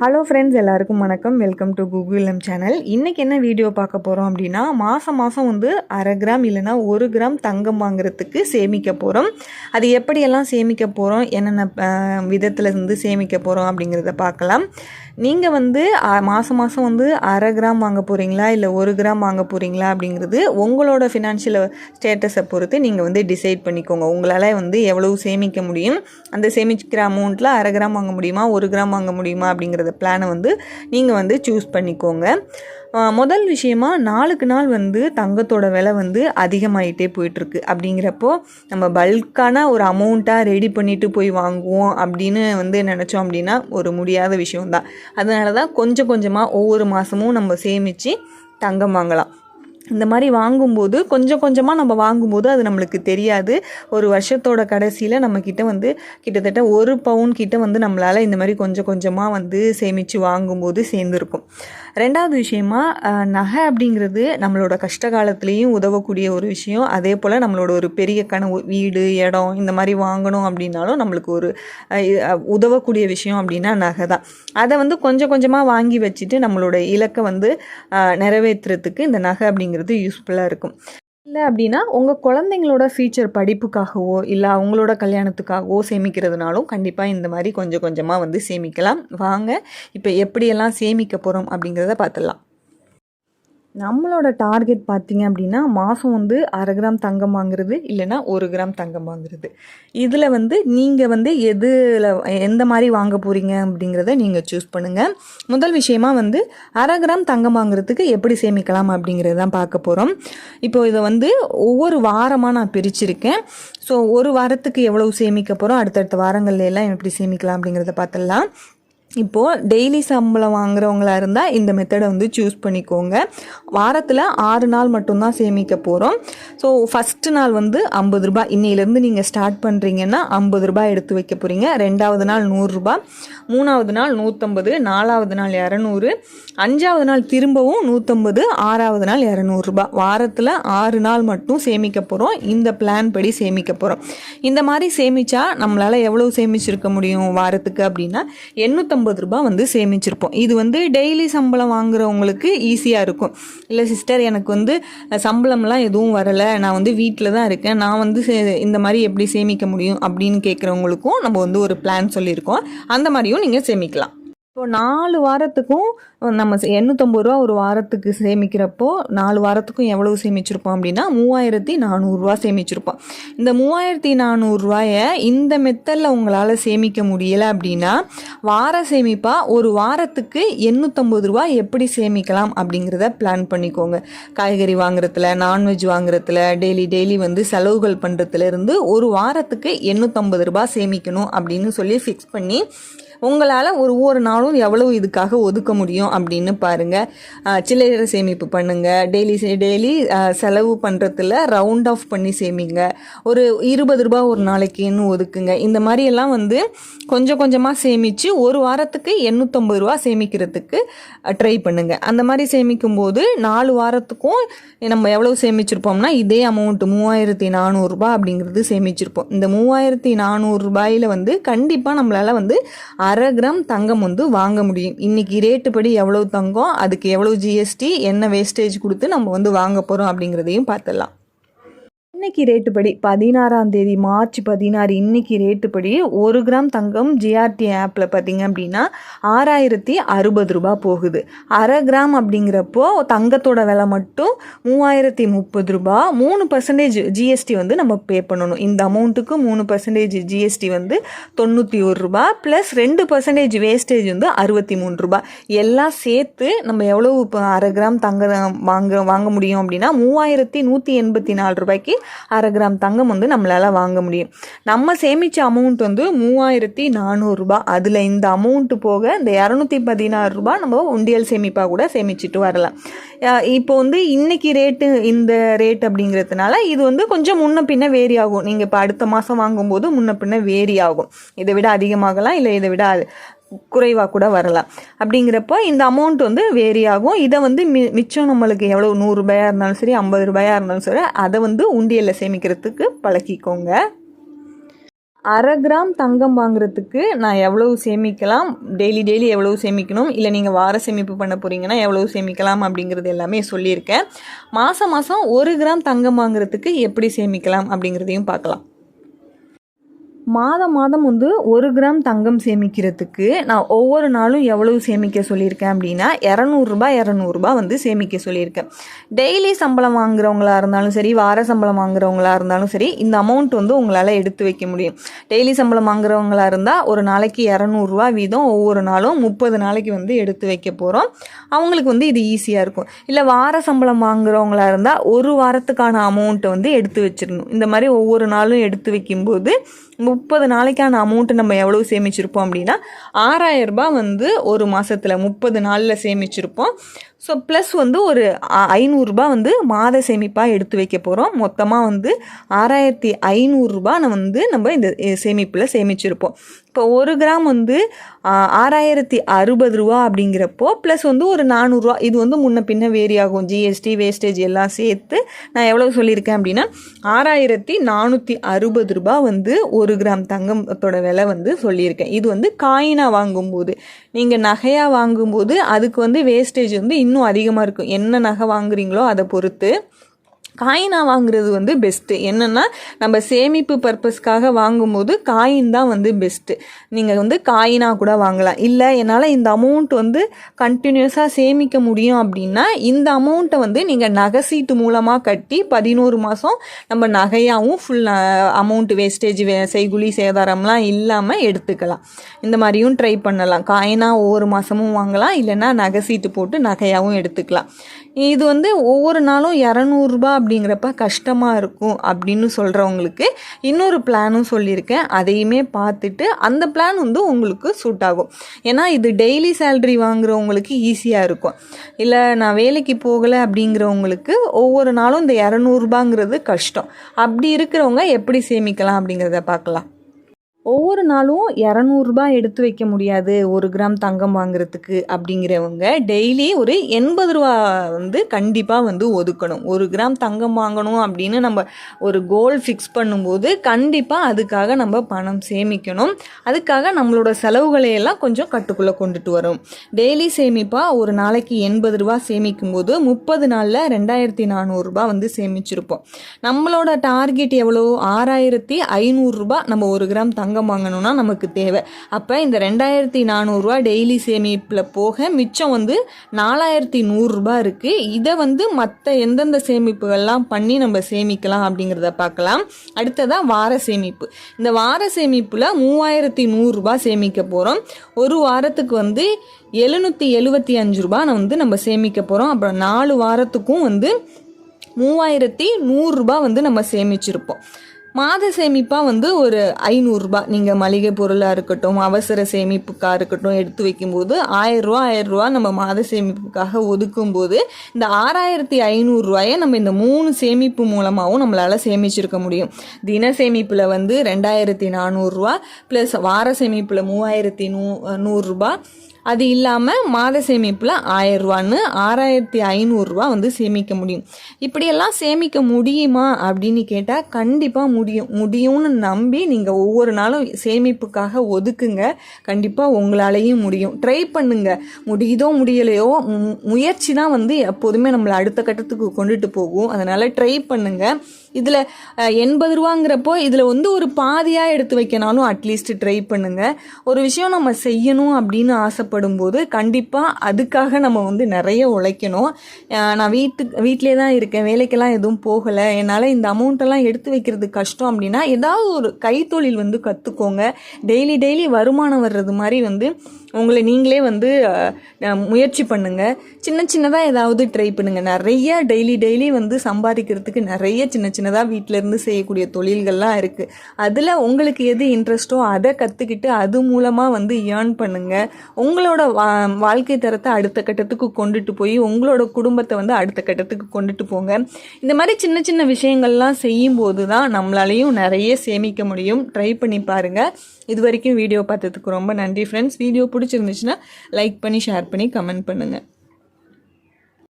Hello friends எல்லாருக்கும் வணக்கம். Welcome to Google M channel இன்றைக்கி என்ன வீடியோ பார்க்க போகிறோம் அப்படின்னா மாதம் மாதம் வந்து அரை கிராம் இல்லைன்னா ஒரு கிராம் தங்கம் வாங்குறதுக்கு சேமிக்க போகிறோம் அது எப்படியெல்லாம் சேமிக்க போகிறோம் என்னென்ன விதத்தில் இருந்து சேமிக்க போகிறோம் அப்படிங்கிறத பார்க்கலாம். நீங்கள் வந்து மாதம் மாதம் வந்து அரை கிராம் வாங்க போகிறீங்களா இல்லை ஒரு கிராம் வாங்க போகிறீங்களா அப்படிங்கிறது உங்களோட ஃபினான்ஷியல் ஸ்டேட்டஸை பொறுத்து நீங்கள் வந்து டிசைட் பண்ணிக்கோங்க. உங்களால் வந்து எவ்வளவு சேமிக்க முடியும்? அந்த சேமிக்கிற அமௌண்ட்டில் அரை கிராம் வாங்க முடியுமா? ஒரு கிராம் வாங்க முடியுமா? அப்படிங்கிறத பிளானை வந்து நீங்கள் வந்து சூஸ் பண்ணிக்கோங்க. முதல் விஷயமா நாளுக்கு நாள் வந்து தங்கத்தோட விலை வந்து அதிகமாயிட்டே போயிட்டுருக்கு. அப்படிங்கிறப்போ நம்ம பல்கான ஒரு அமௌண்ட்டாக ரெடி பண்ணிட்டு போய் வாங்குவோம் அப்படின்னு வந்து நினச்சோம் அப்படின்னா ஒரு முடியாத விஷயம்தான். அதனால தான் கொஞ்சம் கொஞ்சமாக ஒவ்வொரு மாதமும் நம்ம சேமித்து தங்கம் வாங்கலாம். இந்த மாதிரி வாங்கும்போது கொஞ்சம் கொஞ்சமாக நம்ம வாங்கும்போது அது நம்மளுக்கு தெரியாது. ஒரு வருஷத்தோட கடைசியில் நம்மக்கிட்ட வந்து கிட்டத்தட்ட ஒரு பவுன் கிட்ட வந்து நம்மளால் இந்த மாதிரி கொஞ்சம் கொஞ்சமாக வந்து சேமித்து வாங்கும்போது சேர்ந்துருக்கும். ரெண்டாவது விஷயமா நகை அப்படிங்கிறது நம்மளோட கஷ்ட காலத்துலேயும் உதவக்கூடிய ஒரு விஷயம். அதே போல் நம்மளோட ஒரு பெரிய கனவு வீடு இடம் இந்த மாதிரி வாங்கணும் அப்படின்னாலும் நம்மளுக்கு ஒரு உதவக்கூடிய விஷயம் அப்படின்னா நகை தான். அதை வந்து கொஞ்சம் கொஞ்சமாக வாங்கி வச்சுட்டு நம்மளோட இலக்கை வந்து நிறைவேற்றுறதுக்கு இந்த நகை அப்படிங்கிறது யூஸ்ஃபுல்லாக இருக்கும். இல்லை அப்படின்னா உங்கள் குழந்தைங்களோட ஃபியூச்சர் படிப்புக்காகவோ இல்லை அவங்களோட கல்யாணத்துக்காகவோ சேமிக்கிறதுனாலும் கண்டிப்பாக இந்த மாதிரி கொஞ்சம் கொஞ்சமாக வந்து சேமிக்கலாம். வாங்க இப்போ எப்படியெல்லாம் சேமிக்க போகிறோம் அப்படிங்கிறத பார்த்துடலாம் நம்மளோட டார்கெட் பார்த்தீங்க அப்படின்னா மாதம் வந்து அரை கிராம் தங்கம் வாங்குறது இல்லைன்னா ஒரு கிராம் தங்கம் வாங்குறது. இதில் வந்து நீங்கள் வந்து எதில் எந்த மாதிரி வாங்க போகிறீங்க அப்படிங்கிறத நீங்கள் சூஸ் பண்ணுங்கள் முதல் விஷயமா வந்து அரை கிராம் தங்கம் வாங்குறதுக்கு எப்படி சேமிக்கலாம் அப்படிங்கிறது தான் பார்க்க போகிறோம் இப்போ இதை வந்து ஒவ்வொரு வாரமாக நான் பிரிச்சிருக்கேன். ஸோ ஒரு வாரத்துக்கு எவ்வளவு சேமிக்க போகிறோம் அடுத்தடுத்த வாரங்கள்ல எல்லாம் எப்படி சேமிக்கலாம் அப்படிங்கிறத பார்த்துடலாம். இப்போது டெய்லி சம்பளம் வாங்குறவங்களா இருந்தால் இந்த மெத்தடை வந்து சூஸ் பண்ணிக்கோங்க. வாரத்தில் ஆறு நாள் மட்டும்தான் சேமிக்க போகிறோம் ஸோ ஃபஸ்ட்டு நாள் வந்து ஐம்பது ரூபாய். இன்னையிலேருந்து நீங்கள் ஸ்டார்ட் பண்ணுறீங்கன்னா ஐம்பது ரூபாய் எடுத்து வைக்க போகிறீங்க ரெண்டாவது நாள் நூறுரூபா மூணாவது நாள் நூற்றம்பது நாலாவது நாள் இரநூறு. அஞ்சாவது நாள் திரும்பவும் நூற்றம்பது ஆறாவது நாள் இரநூறுபா வாரத்தில் ஆறு நாள் மட்டும் சேமிக்க போகிறோம் இந்த பிளான் படி சேமிக்க போகிறோம் இந்த மாதிரி சேமித்தா நம்மளால் எவ்வளோ சேமிச்சிருக்க முடியும் வாரத்துக்கு அப்படின்னா எண்ணூற்றம்பது ரூபாய் வந்து சேமிச்சிருப்போம். இது வந்து டெய்லி சம்பளம் வாங்குறவங்களுக்கு ஈஸியாக இருக்கும். இல்லை சிஸ்டர் எனக்கு வந்து சம்பளம்லாம் எதுவும் வரலை. நான் வந்து வீட்டில் தான் இருக்கேன். நான் வந்து சே- இந்த மாதிரி எப்படி சேமிக்க முடியும் அப்படின்னு கேட்குறவங்களுக்கும் நம்ம வந்து ஒரு பிளான் சொல்லியிருக்கோம். அந்த மாதிரியும் நீங்கள் சேமிக்கலாம். இப்போ நாலு வாரத்துக்கும் நம்ம எண்ணூற்றம்பது ரூபா ஒரு வாரத்துக்கு சேமிக்கிறப்போ நாலு வாரத்துக்கும் எவ்வளவு சேமிச்சிருப்போம் அப்படின்னா மூவாயிரத்தி நானூறுரூவா சேமிச்சிருப்போம். இந்த மூவாயிரத்தி நானூறுரூவாயை இந்த மெத்தடில் உங்களால் சேமிக்க முடியலை அப்படின்னா வார சேமிப்பாக ஒரு வாரத்துக்கு எண்ணூற்றம்பது ரூபா எப்படி சேமிக்கலாம் அப்படிங்கிறத பிளான் பண்ணிக்கோங்க. காய்கறி வாங்குறதுல நான்வெஜ் வாங்குறதுல டெய்லி டெய்லி வந்து செலவுகள் பண்ணுறதுலேருந்து ஒரு வாரத்துக்கு எண்ணூற்றம்பது ரூபா சேமிக்கணும் அப்படின்னு சொல்லி ஃபிக்ஸ் பண்ணி உங்களால் ஒரு ஒவ்வொரு நாளும் எவ்வளவு இதுக்காக ஒதுக்க முடியும் அப்படின்னு பாருங்கள் சில்லறை சேமிப்பு பண்ணுங்கள் டெய்லி டெய்லி செலவு பண்ணுறதுல ரவுண்ட் ஆஃப் பண்ணி சேமிங்க. ஒரு இருபது ரூபா ஒரு நாளைக்குன்னு ஒதுக்குங்க. இந்த மாதிரியெல்லாம் வந்து கொஞ்சம் கொஞ்சமாக சேமித்து ஒரு வாரத்துக்கு எண்ணூற்றம்பது ரூபா சேமிக்கிறதுக்கு ட்ரை பண்ணுங்கள் அந்த மாதிரி சேமிக்கும் போது நாலு வாரத்துக்கும் நம்ம எவ்வளவு சேமிச்சிருப்போம்னா இதே அமௌண்ட் மூவாயிரத்தி நானூறுரூபா அப்படிங்கிறது சேமிச்சிருப்போம். இந்த மூவாயிரத்தி நானூறுரூபாயில வந்து கண்டிப்பாக நம்மளால் வந்து அரை கிராம் தங்கம் வந்து வாங்க முடியும். இன்னைக்கு ரேட்டு படி எவ்வளவு தங்கம் அதுக்கு எவ்வளவு ஜிஎஸ்டி என்ன வேஸ்டேஜ் கொடுத்து நம்ம வந்து வாங்க போகிறோம் அப்படிங்கிறதையும் பார்த்துடலாம். இன்னைக்கு ரேட்டு படி பதினாறாம் தேதி மார்ச் பதினாறு இன்னைக்கு ரேட்டு படி ஒரு கிராம் தங்கம் ஜிஆர்டி ஆப்பில் பார்த்தீங்க அப்படின்னா ஆறாயிரத்தி அறுபது ரூபாய் போகுது. அரை கிராம் அப்படிங்கிறப்போ தங்கத்தோட விலை மட்டும் மூவாயிரத்தி முப்பது ரூபா. மூணு பர்சன்டேஜ் ஜிஎஸ்டி வந்து நம்ம பே பண்ணணும். இந்த அமௌண்ட்டுக்கு மூணு பர்சன்டேஜ் ஜிஎஸ்டி வந்து தொண்ணூற்றி ஒரு ரூபா ப்ளஸ் ரெண்டு பர்சன்டேஜ் வேஸ்டேஜ் வந்து அறுபத்தி மூணு ரூபா. எல்லாம் சேர்த்து நம்ம எவ்வளோ இப்போ அரை கிராம் தங்க வாங்க வாங்க முடியும் அப்படின்னா மூவாயிரத்தி நூற்றி எண்பத்தி நாலு ரூபாய்க்கு அரை கிராம் தங்கம் வந்து நம்மளால் வாங்க முடியும். நம்ம சேமித்த அமௌண்ட் வந்து மூவாயிரத்தி நானூறுரூபா அதில் இந்த அமௌண்ட்டு போக இந்த இரநூத்தி பதினாறு ரூபாய் நம்ம உண்டியல் சேமிப்பாக கூட சேமிச்சுட்டு வரலாம். இப்போ வந்து இன்றைக்கி ரேட்டு இந்த ரேட் அப்படிங்கிறதுனால இது வந்து கொஞ்சம் முன்ன பின்ன வேரி ஆகும். நீங்கள் இப்போ அடுத்த மாதம் வாங்கும்போது முன்ன பின்ன வேரி ஆகும். இதை விட அதிகமாகலாம் இல்லை இதை விட குறைவாக கூட வரலாம். அப்படிங்கிறப்போ இந்த அமௌண்ட் வந்து வேரி ஆகும். இதை வந்து மி மிச்சம் நம்மளுக்கு எவ்வளோ நூறுரூபாயாக இருந்தாலும் சரி ஐம்பது ரூபாயாக இருந்தாலும் சரி அதை வந்து உண்டியலில் சேமிக்கிறதுக்கு பழக்கிக்கோங்க. அரை கிராம் தங்கம் வாங்குறதுக்கு நான் எவ்வளவு சேமிக்கலாம்? டெய்லி டெய்லி எவ்வளவு சேமிக்கணும்? இல்லை நீங்கள் வார சேமிப்பு பண்ண போகிறீங்கன்னா எவ்வளவு சேமிக்கலாம்? அப்படிங்கிறது எல்லாமே சொல்லியிருக்கேன். மாதம் மாதம் ஒரு கிராம் தங்கம் வாங்குறதுக்கு எப்படி சேமிக்கலாம் அப்படிங்கிறதையும் பார்க்கலாம். மாதம் மாதம் வந்து ஒரு கிராம் தங்கம் சேமிக்கிறதுக்கு நான் ஒவ்வொரு நாளும் எவ்வளவு சேமிக்க சொல்லியிருக்கேன் அப்படின்னா இரநூறுபா இரநூறுபா வந்து சேமிக்க சொல்லியிருக்கேன். டெய்லி சம்பளம் வாங்குறவங்களா இருந்தாலும் சரி வார சம்பளம் வாங்குறவங்களா இருந்தாலும் சரி இந்த அமௌண்ட் வந்து உங்களால் எடுத்து வைக்க முடியும். டெய்லி சம்பளம் வாங்குறவங்களா இருந்தால் ஒரு நாளைக்கு இரநூறுவா வீதம் ஒவ்வொரு நாளும் முப்பது நாளைக்கு வந்து எடுத்து வைக்க போகிறோம் அவங்களுக்கு வந்து இது ஈஸியாக இருக்கும். இல்லை வார சம்பளம் வாங்குறவங்களா இருந்தால் ஒரு வாரத்துக்கான அமௌண்ட்டை வந்து எடுத்து வச்சிடணும். இந்த மாதிரி ஒவ்வொரு நாளும் எடுத்து வைக்கும்போது முப்பது நாளைக்கான அமௌண்ட்டு நம்ம எவ்வளோ சேமிச்சிருப்போம் அப்படின்னா ஆறாயிரம் ரூபாய் வந்து ஒரு மாதத்தில் முப்பது நாளில் சேமிச்சிருப்போம். ஸோ ப்ளஸ் வந்து ஒரு ஐநூறுரூபா வந்து மாத சேமிப்பாக எடுத்து வைக்க போகிறோம் மொத்தமாக வந்து ஆறாயிரத்தி ஐநூறுரூபா நான் வந்து நம்ம இந்த சேமிப்பில் சேமிச்சிருப்போம். இப்போ ஒரு கிராம் வந்து ஆறாயிரத்தி அறுபது ரூபா அப்படிங்கிறப்போ ப்ளஸ் வந்து ஒரு நானூறுரூவா இது வந்து முன்ன பின்ன வேரி ஆகும். ஜிஎஸ்டி வேஸ்டேஜ் எல்லாம் சேர்த்து நான் எவ்வளோ சொல்லியிருக்கேன் அப்படின்னா ஆறாயிரத்தி நானூற்றி அறுபது ரூபா வந்து ஒரு கிராம் தங்கத்தோட விலை வந்து சொல்லியிருக்கேன். இது வந்து காயினாக வாங்கும்போது நீங்கள் நகையாக வாங்கும்போது அதுக்கு வந்து வேஸ்டேஜ் வந்து இன்னும் அதிகமாக இருக்கும். என்ன நகை வாங்குறீங்களோ அதை பொறுத்து காயினாக வாங்குறது வந்து பெஸ்ட்டு என்னென்னா நம்ம சேமிப்பு பர்பஸ்க்காக வாங்கும்போது காயின் தான் வந்து பெஸ்ட்டு நீங்கள் வந்து காயினாக கூட வாங்கலாம். இல்லை என்னால் இந்த அமௌண்ட் வந்து கண்டினியூஸாக சேமிக்க முடியும் அப்படின்னா இந்த அமௌண்ட்டை வந்து நீங்கள் நகை சீட்டு மூலமாக கட்டி பதினோரு மாதம் நம்ம நகையாகவும் ஃபுல் அமௌண்ட் வேஸ்டேஜ் வே செய்குலி சேதாரம்லாம் இல்லாமல் எடுத்துக்கலாம். இந்த மாதிரியும் ட்ரை பண்ணலாம். காயினாக ஒவ்வொரு மாதமும் வாங்கலாம். இல்லைன்னா நகை சீட்டு போட்டு நகையாகவும் எடுத்துக்கலாம். இது வந்து ஒவ்வொரு நாளும் இரநூறுபா அப்படிங்கிறப்ப கஷ்டமாக இருக்கும் அப்படின்னு சொல்கிறவங்களுக்கு இன்னொரு பிளானும் சொல்லியிருக்கேன். அதையுமே பார்த்துட்டு அந்த பிளான் வந்து உங்களுக்கு சூட் ஆகும். ஏன்னா இது டெய்லி சேல்ரி வாங்குறவங்களுக்கு ஈஸியாக இருக்கும். இல்லை நான் வேலைக்கு போகலை அப்படிங்கிறவங்களுக்கு ஒவ்வொரு நாளும் இந்த இரநூறுபாங்கிறது கஷ்டம். அப்படி இருக்கிறவங்க எப்படி சேமிக்கலாம் அப்படிங்கிறத பார்க்கலாம். ஒவ்வொரு நாளும் இரநூறுபா எடுத்து வைக்க முடியாது. ஒரு கிராம் தங்கம் வாங்குறதுக்கு அப்படிங்கிறவங்க டெய்லி ஒரு எண்பது ரூபா வந்து கண்டிப்பாக வந்து ஒதுக்கணும். ஒரு கிராம் தங்கம் வாங்கணும் அப்படின்னு நம்ம ஒரு கோல் ஃபிக்ஸ் பண்ணும்போது கண்டிப்பாக அதுக்காக நம்ம பணம் சேமிக்கணும். அதுக்காக நம்மளோட செலவுகளை எல்லாம் கொஞ்சம் கட்டுக்குள்ளே கொண்டுட்டு வரும். டெய்லி சேமிப்பாக ஒரு நாளைக்கு எண்பது ரூபா சேமிக்கும் போது முப்பது நாளில் ரெண்டாயிரத்தி நானூறுரூபா வந்து சேமிச்சிருப்போம். நம்மளோட டார்கெட் எவ்வளோ ஆறாயிரத்தி ஐநூறுரூபா நம்ம ஒரு கிராம் தங்கம் தங்கம் வாங்கணும்னா நமக்கு தேவை. அப்போ இந்த ரெண்டாயிரத்தி நானூறுரூவா டெய்லி சேமிப்பில் போக மிச்சம் வந்து நாலாயிரத்தி நூறுரூபா இருக்குது இதை வந்து மற்ற எந்தெந்த சேமிப்புகள்லாம் பண்ணி நம்ம சேமிக்கலாம் அப்படிங்கிறத பார்க்கலாம். அடுத்ததாக வார சேமிப்பு. இந்த வார சேமிப்பில் மூவாயிரத்தி நூறுரூபா சேமிக்க போகிறோம் ஒரு வாரத்துக்கு வந்து எழுநூற்றி எழுபத்தி அஞ்சு ரூபா வந்து நம்ம சேமிக்க போகிறோம் அப்புறம் நாலு வாரத்துக்கும் வந்து மூவாயிரத்தி நூறுரூபா வந்து நம்ம சேமிச்சிருப்போம். மாத சேமிப்பாக வந்து ஒரு ஐநூறுரூபா நீங்கள் மளிகை பொருளாக இருக்கட்டும் அவசர சேமிப்புக்காக இருக்கட்டும் எடுத்து வைக்கும்போது ஆயிரரூவா ஆயிரரூவா நம்ம மாத சேமிப்புக்காக ஒதுக்கும்போது இந்த ஆறாயிரத்தி ஐநூறுரூவாயை நம்ம இந்த மூணு சேமிப்பு மூலமாகவும் நம்மளால் சேமிச்சிருக்க முடியும். தின சேமிப்பில் வந்து ரெண்டாயிரத்தி நானூறுரூவா ப்ளஸ் வார சேமிப்பில் மூவாயிரத்தி நூ நூறுரூபா அது இல்லாமல் மாத சேமிப்பில் ஆயிரரூவான்னு ஆறாயிரத்தி ஐநூறுரூவா வந்து சேமிக்க முடியும். இப்படியெல்லாம் சேமிக்க முடியுமா அப்படின்னு கேட்டால் கண்டிப்பாக முடியும். முடியும்னு நம்பி நீங்கள் ஒவ்வொரு நாளும் சேமிப்புக்காக ஒதுக்குங்க. கண்டிப்பாக உங்களாலேயும் முடியும். ட்ரை பண்ணுங்க. முடியுதோ முடியலையோ முயற்சி தான் வந்து எப்போதுமே நம்மளை அடுத்த கட்டத்துக்கு கொண்டுட்டு போகும். அதனால் ட்ரை பண்ணுங்கள் இதில் எண்பது ரூபாங்கிறப்போ இதில் வந்து ஒரு பாதியாக எடுத்து வைக்கனாலும் அட்லீஸ்ட் ட்ரை பண்ணுங்கள் ஒரு விஷயம் நம்ம செய்யணும் அப்படின்னு ஆசைப்படும் போது கண்டிப்பாக அதுக்காக நம்ம வந்து நிறைய உழைக்கணும். நான் வீட்டு வீட்டிலே தான் இருக்கேன். வேலைக்கெல்லாம் எதுவும் போகலை. என்னால் இந்த அமௌண்ட்டெல்லாம் எடுத்து வைக்கிறது கஷ்டம் அப்படின்னா ஏதாவது ஒரு கைத்தொழில் வந்து கற்றுக்கோங்க டெய்லி டெய்லி வருமானம் வர்றது மாதிரி வந்து உங்களை நீங்களே வந்து முயற்சி பண்ணுங்கள் சின்ன சின்னதாக ஏதாவது ட்ரை பண்ணுங்கள் நிறைய டெய்லி டெய்லி வந்து சம்பாதிக்கிறதுக்கு நிறைய சின்ன சின்னதாக வீட்டிலேருந்து செய்யக்கூடிய தொழில்கள்லாம் இருக்குது அதில் உங்களுக்கு எது இன்ட்ரெஸ்ட்டோ அதை கற்றுக்கிட்டு அது மூலமாக வந்து ஏர்ன் பண்ணுங்கள் உங்களோட வா வாழ்க்கை தரத்தை அடுத்த கட்டத்துக்கு கொண்டுட்டு போய் உங்களோட குடும்பத்தை வந்து அடுத்த கட்டத்துக்கு கொண்டுட்டு போங்க. இந்த மாதிரி சின்ன சின்ன விஷயங்கள்லாம் செய்யும்போது தான் நம்மளாலையும் நிறைய சேமிக்க முடியும். ட்ரை பண்ணி பாருங்கள் இது வரைக்கும் வீடியோ பார்த்ததுக்கு ரொம்ப நன்றி ஃப்ரெண்ட்ஸ் வீடியோ பிடிச்சிருந்துச்சுன்னா லைக் பண்ணி ஷேர் பண்ணி கமெண்ட் பண்ணுங்கள்